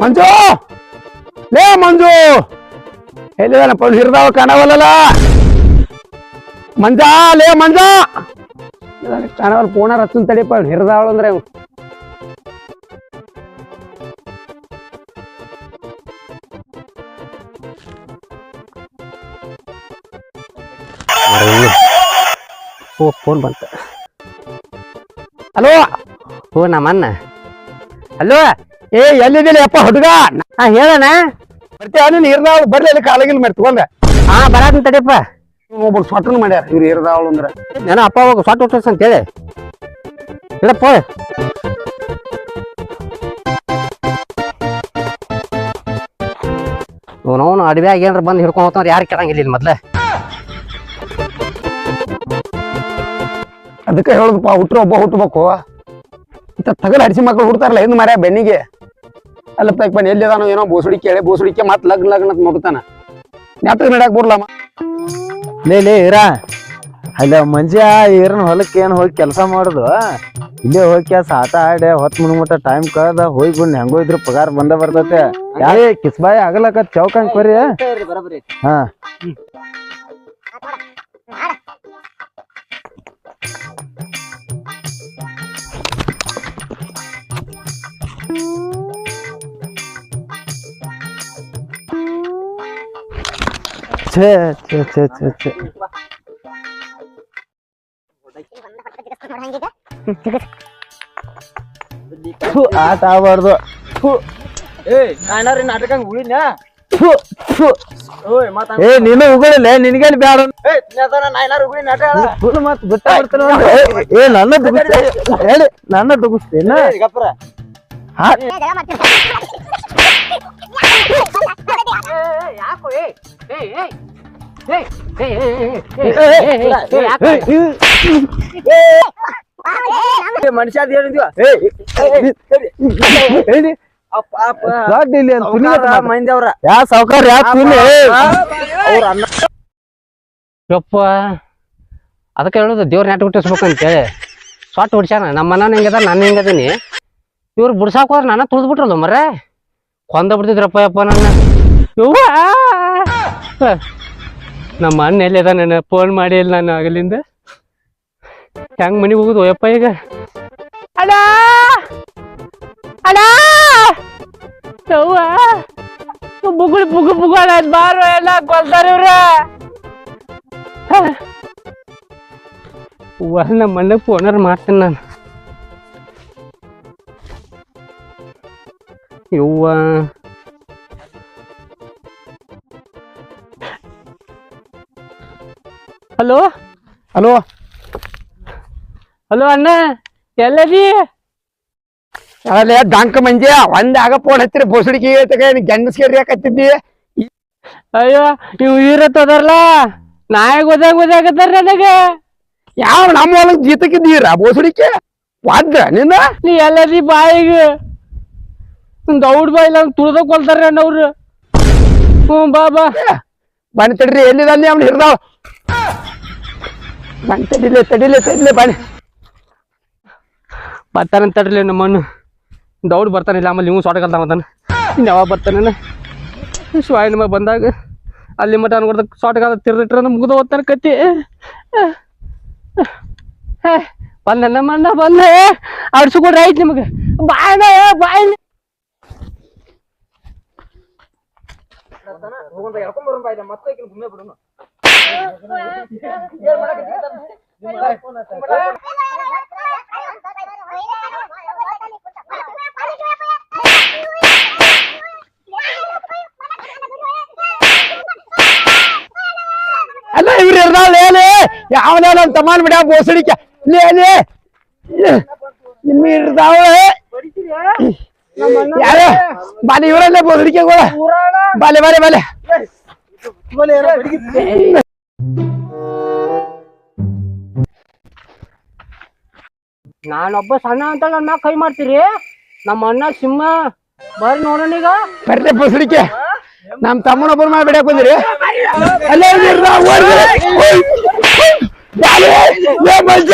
ಮಂಜು! ಲೇ ಮಂಜು! ಎಲ್ಲಿದಾನಪ್ಪ ಹಿರಿದಾವ ಕಾಣವಲ್ಲ ಮಂಜ, ಲೇ ಮಂಜ! ಕಾಣವಲ್ಲ, ಪೋಣ ರಚನ್ ತಡಿಯಪ್ಪ ಅವ್ನು ಹಿರಿದಾವಳು ಅಂದ್ರೆ ಓ, ಫೋನ್ ಬಂತ. ಹಲೋ? ಓ ನಮ್ಮನ್ನ ಹಲೋ? ಏ ಎಲ್ಲಿದ್ದೀರಿ ಅಪ್ಪ ಹುಡುಗ? ಹಾ ಹೇಳಣ ಬರ್ತೀಯ? ನೀನು ಹಿರಿದಾವಳು ಬರ್ಲಿ ಅಲ್ಲಿ ಕಾಲಾಗಿಲ್ ಮಾಡಿ ತಗೊಂಡೆ ಹಾ ಬರಾತನ್ ತಡಿಯಪ್ಪ. ಒಬ್ಬರು ಸ್ವಟನ್ ಮಾಡ್ಯಾರ ಇವ್ರು ಹಿರಿದಾವಳು ಅಂದ್ರೆ. ನಾನು ಅಪ್ಪ ಹೋಗ ಸೊಟ್ಟ ಹುಟ್ಟಸ್ ಅಂತ ಹೇಳಿ. ಹೇಳಪ್ಪ ಅವನವನು ಅಡವ್ಯಾಗ ಏನ್ರ ಬಂದು ಹಿಡ್ಕೊಂಡು ಹೋಗ್ತಾರ ಯಾರು ಕೇಳಂಗಿಲ್ಲ ಇಲ್ಲಿ ಮೊದ್ಲ. ಅದಕ್ಕೆ ಹೇಳುದಪ್ಪ ಹುಟ್ರು ಒಬ್ಬ ಹುಟ್ಟಬೇಕು ಇಂಥ ತಗಲ್ ಹಡಿಸಿ ಮಕ್ಕಳು ಹುಡ್ತಾರಲ್ಲ ಹಿಂದ್ ಮಾರ್ಯ ಬೆನ್ನಿಗೆ. ಅಲ್ಲ ಪೈಕ್ ಬನ್ನಿ ಎಲ್ಲಿದಾನೋ ಏನೋ ಬೋಸುಡಿ ಕೇಳಿ ಬೋಸುಡಿಕೆ ಮತ್ ಲಗ್ನ ಲಗ್ನ ಅಂತ ನೋಡ್ತಾನ. ನೆಟ್ಟಗೆ ನಡ್ಯಾಕ್ ಬರ್ಲಮ್ಮ ಲೇ ಲೇ ಇರ. ಅಲ್ಲ ಮಂಜೆ ಈರನ್ ಹೊಲಕ್ಕೆ ಏನು ಹೋಗಿ ಕೆಲಸ ಮಾಡುದು? ಇಲ್ಲೇ ಹೋಗಿ ಕೆಲಸ ಆಟ ಆಡಿ ಹೊತ್ ಮುಟ್ಟ ಟೈಮ್ ಕಳ್ದ ಹೋಗಿ ಬಂದು ಹೆಂಗೋ ಇದ್ರ ಪಗಾರ ಬಂದ ಬರ್ತೈತೆ. ಯಾರೇ ಕಿಸ್ಬಾಯಿ ಆಗಲಕ್ಕ ಚೌಕಂಗ್ ಬರ್ರಿ ಹಾ. ಛೇ ಛೇ ಛೇ ಛೇ ಛೇ. ಥು, ಆಟ ಆಡ್ಬಾರ್ದು. ಥು. ಓಯ್ ಥು. ಏ ನೀನು ಉಗಳಿಲ್ಲ ನಿನ್ಗೇನ್ ಬ್ಯಾಡ ಹುಳು. ಮತ್ ಬಿಟ್ಟ ಬಿಡ್ತಾನ ಅವ್ನು. ಏ, ಏ ನನ್ನ ದುಗಿಸ್ತೆ ಹೇಳಿ ನನ್ನ ದುಗಿಸ್ತೇನ? ಹಾ. ಮನುಷ್ಯ ಇಲ್ಲಿ ಅಂತ. ಮಂದಿ ಅವ್ರ ಯಾ ಸಾವುಕಾರ ಯಾ ತುನಿ ಅವ್ರ ಅನ್ನ ಯಪ್ಪ ಅದಕ್ಕೆ ಹೇಳೋದು ದೇವ್ರ ನೆಟ್ ಹುಟ್ಟಿಸ್ಬೇಕು ಅಂತೇಳಿ ಸೊಟ್ಟ ಹೊಡ್ಸ್ಯಾನ ನಮ್ಮ ಮನ ಹೆಂಗದ ನಾನು ಹೆಂಗದೀನಿ ಇವ್ರು ಬಿಡ್ಸಾಕ ಹೋದ್ರೆ ನನ್ನ ತುಳ್ದು ಬಿಟ್ರಲ್ಲ ಮರ್ರೆ ಕೊಂದ ಬಿಡ್ತಿದ್ರಪ್ಪ ಯಪ್ಪ ನನ್ನ ಯವ್ವ. ನಮ್ಮ ಅಣ್ಣ ಎಲ್ಲಿದ ನಾನು ಫೋನ್ ಮಾಡಿ ಇಲ್ಲ ನಾನು ಆಗಲಿಂದ ಹೆಂಗ್ ಮನೆಗೆ ಹೋಗುದು ಯಪ್ಪ ಈಗ? ಅಣ್ಣ! ಅಣ್ಣ! ಯವ್ವ! ಬುಗುಳು ಬುಗು ಬುಗುಳ ಬಾರು ಎಲ್ಲ ಕೊಲ್ತಾರೆ ಇವ್ರ. ವ ನಮ್ಮ ಮನೆ ಫೋನರ್ ಮಾಡ್ತೀನಿ ನಾನು. ಯವ್ವ. ಹಲೋ? ಹಲೋ? ಹಲೋ ಅಣ್ಣ ಎಲ್ಲದಿ? ಅಲ್ಲೇ ಡಂಕ ಮಂಜೆ ಒಂದ್ ಆಗ ಫೋನ್ ಹತ್ತಿರ ಬೋಸುಡಿಕೆ ಗಂಡಸ್ಕೇರಿ ಯಾಕತ್ತಿದ್ದಿ? ಅಯ್ಯೋ ಇವ್ ಇರತ್ತದಲ್ಲ ನಾಯಿ ಓದಾಗ ಓದಾಗತ್ತಾರ ನನಗೆ? ಯಾವ ನಮ್ಮ ಹೊಲಕ್ ಜೀತಕ್ಕಿದ್ದೀರ ಬೋಸಡಿಕೆ ವಾದ್ರ ನಿನ್ನ ನೀ ಎಲ್ಲದಿ ಬಾಯಿಗೆ? ದೌಡ್ ಬಾಯಿಲ್ಲ ತುಳ್ದ ಕೊಲ್ತಾರ ಅವ್ರು. ಹ್ಞೂ ಬಾ ಬಾ. ಬನ್ನಿ ತಡ್ರಿ ಎಲ್ಲಿದಲ್ಲಿ ಅವ್ನು ಹಿಡ್ದಾವ ಬನ್ನಿ ತಡಿಲೆ ತಡಿಲೆ ತಡಿಲೆ ಬಾಣಿ. ಬರ್ತಾನಂತ ತಡಿಲೆ ನಮ್ಮನ್ನು ದೌಡ್ ಬರ್ತಾನಿಲ್ಲ ಆಮೇಲೆ ನೀವು ಸೊಟ ಕಲ್ತಾನ ಇನ್ನು ಯಾವಾಗ ಬರ್ತಾನೆ ಶಿವಾಯ ನಮಗೆ ಬಂದಾಗ ಅಲ್ಲಿ ಮಟ್ಟ ಅನ್ಕೊಡ್ದ ಸೊಟಗಾದ ತಿರ್ದಿಟ್ರ ಮುಗಿದು ಓದ್ತಾನೆ ಕತ್ತಿ. ಬಂದ ಮಣ್ಣ ಅಣ್ಣ, ಬಂದ. ಅಡ್ಸ್ಕೊಡ್ರಿ ಆಯ್ತು ನಿಮಗೆ. ಬಾಯ್ ಬಾಯ್ ಅಲ್ಲ, ಇವ್ರು ಇರ್ದಾಳ ಲೇಲೆ ಯಾವನ ನಮ್ಮ ತಮ್ಮನ್ ಬಿಡ ಬೋಸಡಿಕೆ. ಲೇಲೆ ನಿಮ್ಮ ಇರ್ದಾವಳೆ ಯಾರ? ಬಾಲಿ, ಇವರಲ್ಲೇ ಬೋಸಡಿಕೆ ಕೂಡ ಬಾಲೆ ಬಾಲೆ ಬಾಲೆ. ನಾನೊಬ್ಬ ಸಣ್ಣ ಅಂತ ನನ್ನ ಕೈ ಮಾಡ್ತೀರಿ? ನಮ್ಮ ಅಣ್ಣ ಸಿಂಹ ಬರ್ರಿ ನೋಡೋಣ ಈಗ. ಬರ್ಲೆ ಬೋಸಡಿಕೆ ನಮ್ ತಮ್ಮನೊಬ್ಬರು ಮಾಡಿ ಬಿಡಕ್ ಬಂದಿರಿ. ಅಲ್ಲೇ ಮಂಜ.